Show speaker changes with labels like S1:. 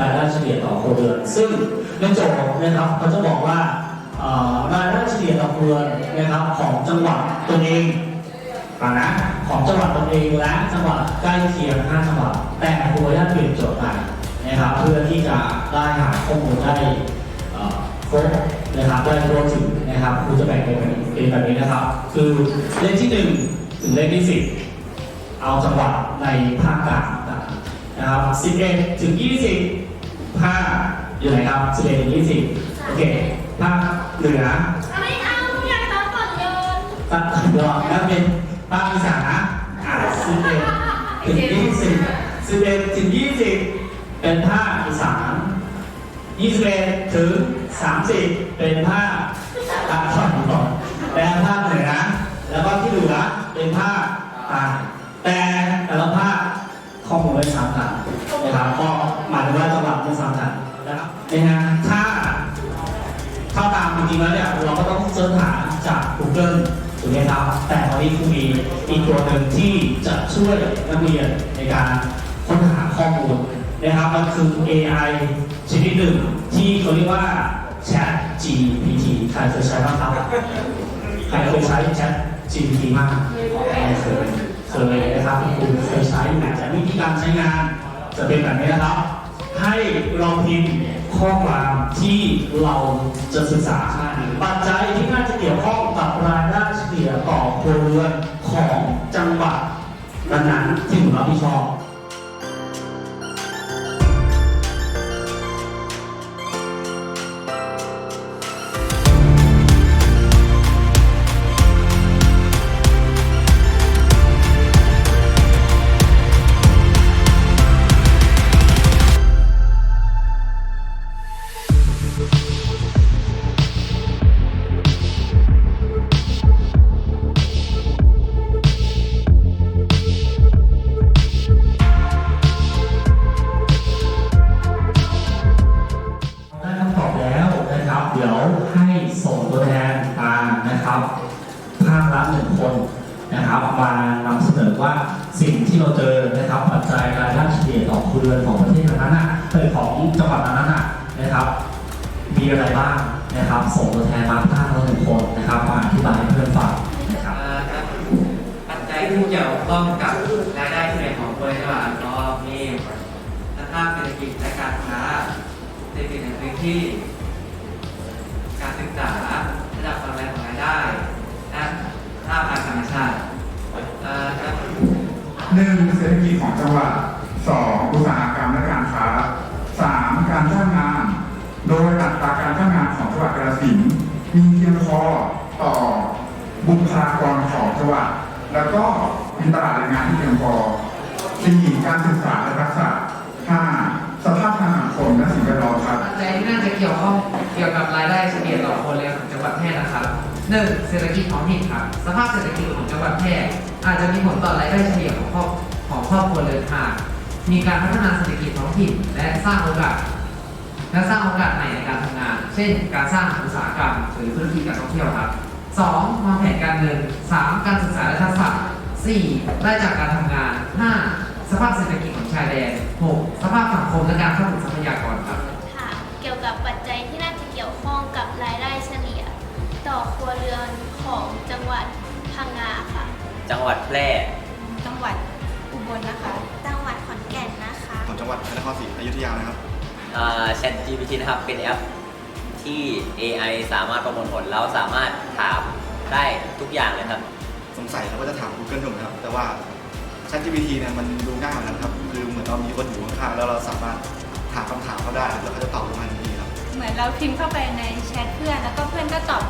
S1: รายได้เฉลี่ยต่อคนเดือน ซึ่งในโจทย์นะครับเขาจะบอกว่ารายได้เฉลี่ยต่อครัวเรือนนะครับของจังหวัดตัวเองนะของจังหวัดตัวเองและจังหวัดใกล้เคียง5จังหวัดแต่ครัวย่าเปลี่ยนโจทย์ใหม่นะครับเพื่อที่จะได้หาข้อมูลได้ครบนะครับได้ทั่วถึงนะครับครูจะแบ่งเป็นแบบนี้เป็นแบบนี้นะครับ คือเลขที่หนึ่งถึงเลขที่สิบเอาจังหวัดในภาคกลางนะครับ11 ถึง 20 ผ้าอยู่ไหนครับสิบเอ็ดยี่สิบโอเคภาคเหนือ
S2: ไม่เอาไม่อยากทำก่อนโยน
S1: ตัดดอกแล้วเป็นภาคอีสานนะสิบเอ็ดถึงยี่สิบสิบเอ็ดถึงยี่สิบเป็นภาคอีสานยี่สิบเอ็ดถึงสามสิบเป็นภาคตะวันออนและภาคเหนือ ข้อมูลไม่ซ้ำกันนะครับก็หมายถึงว่าจังหวัดไม่ซ้ำกันนะครับนะฮะถ้าถ้าตามจริงๆแล้วเนี่ยเราก็ต้องเสิร์ชหาจาก Google ถูกไหมครับ แต่ตอนนี้ครูมีอีกตัวหนึ่งที่จะช่วยนักเรียนในการค้นหาข้อมูลนะครับมันคือ AI ชนิดหนึ่งที่เขาเรียกว่า Chat GPT ใครเคยใช้บ้างครับ ใครเคยใช้ Chat GPT บ้างใครเคย เลยนะครับคุณเคยใช้แต่วิธีการใช้งาน จะเป็นแบบนี้นะครับ ให้เราพิมพ์ข้อความที่เราจะศึกษาปัจจัยที่น่าจะเกี่ยวข้องกับรายได้เฉลี่ยต่อครัวเรือนของจังหวัดนั้นๆที่เราผิดชอบ เราเจอนะครับปัจจัยรายได้เฉลี่ยต่อครัวเรือนของประเทศนั้นน่ะเออของจังหวัดนั้นน่ะนะครับ มีอะไรบ้างนะครับ ส่งตัวแทนมาภาคละหนึ่งคนนะครับมาอธิบายให้เพื่อนฟังนะครับ
S3: อ่าครับปัจจัยที่เกี่ยวข้องกับรายได้เฉลี่ยของคนจังหวัดก็มีสภาพเศรษฐกิจและการค้าเศรษฐกิจในพื้นที่ การศึกษาระดับความแรงของรายได้และสภาพทางธรรมชาติอ่าครับ
S4: หนึ่งเศรษฐกิจของจังหวัดสองอุตสาหกรรมและการค้าสามการจ้างงาน โดยอัตราการจ้างงานของจังหวัดกาฬสินธุ์มีเพียงพอต่อบุคลากรของจังหวัด แล้วก็มีตลาดแรงงานที่เพียงพอสี่การศึกษาและทักษะห้าสภาพทางสังคมและสิ่งแวดล้อมครับ
S5: ปัจจัยที่น่าจะเกี่ยวข้องเกี่ยวกับรายได้เฉลี่ยต่อคนเรือนของจังหวัดแพร่นะครับ หนึ่งเศรษฐกิจท้องถิ่นครับ สภาพเศรษฐกิจของจังหวัดแพร่อาจจะมีผลต่อรายได้เฉลี่ยของครอบของครอบครัวเรือนหากมีการพัฒนาเศรษฐกิจท้องถิ่นและสร้างโอกาสและสร้างโอกาสใหม่ในการทำงาน เช่น การสร้างอุตสาหกรรมหรือธุรกิจการท่องเที่ยวครับ 2. วางแผนการเงิน 3. การศึกษาและทักษะ 4. ได้จากการทำงาน 5. สภาพเศรษฐกิจของชายแดน 6. สภาพสังคมและการเข้าถึงทรัพยากร
S6: จังหวัดแพร่
S2: จังหวัดอุบลนะคะ จังหวัดขอนแก่นนะคะ
S7: ของจังหวัดพระนครศรีอยุธยานะครับ
S6: อ่า Chat GPT นะครับ เป็นแอปที่ AI สามารถประมวลผลแล้วสามารถถามได้ทุกอย่างเลยครับ
S7: สงสัยเราก็จะถาม Google ถูกไหมครับ แต่ว่า ChatGPT เนี่ยมันดูง่ายเหมือนกันครับ คือเหมือนเรามีคนอยู่ข้างๆแล้วเราสามารถถามคำถามเขาได้ แล้วเขาจะตอบมาทันทีครับ
S8: เหมือนเราพิมพ์เข้าไปในแชทเพื่อน แล้วก็เพื่อนก็ตอบ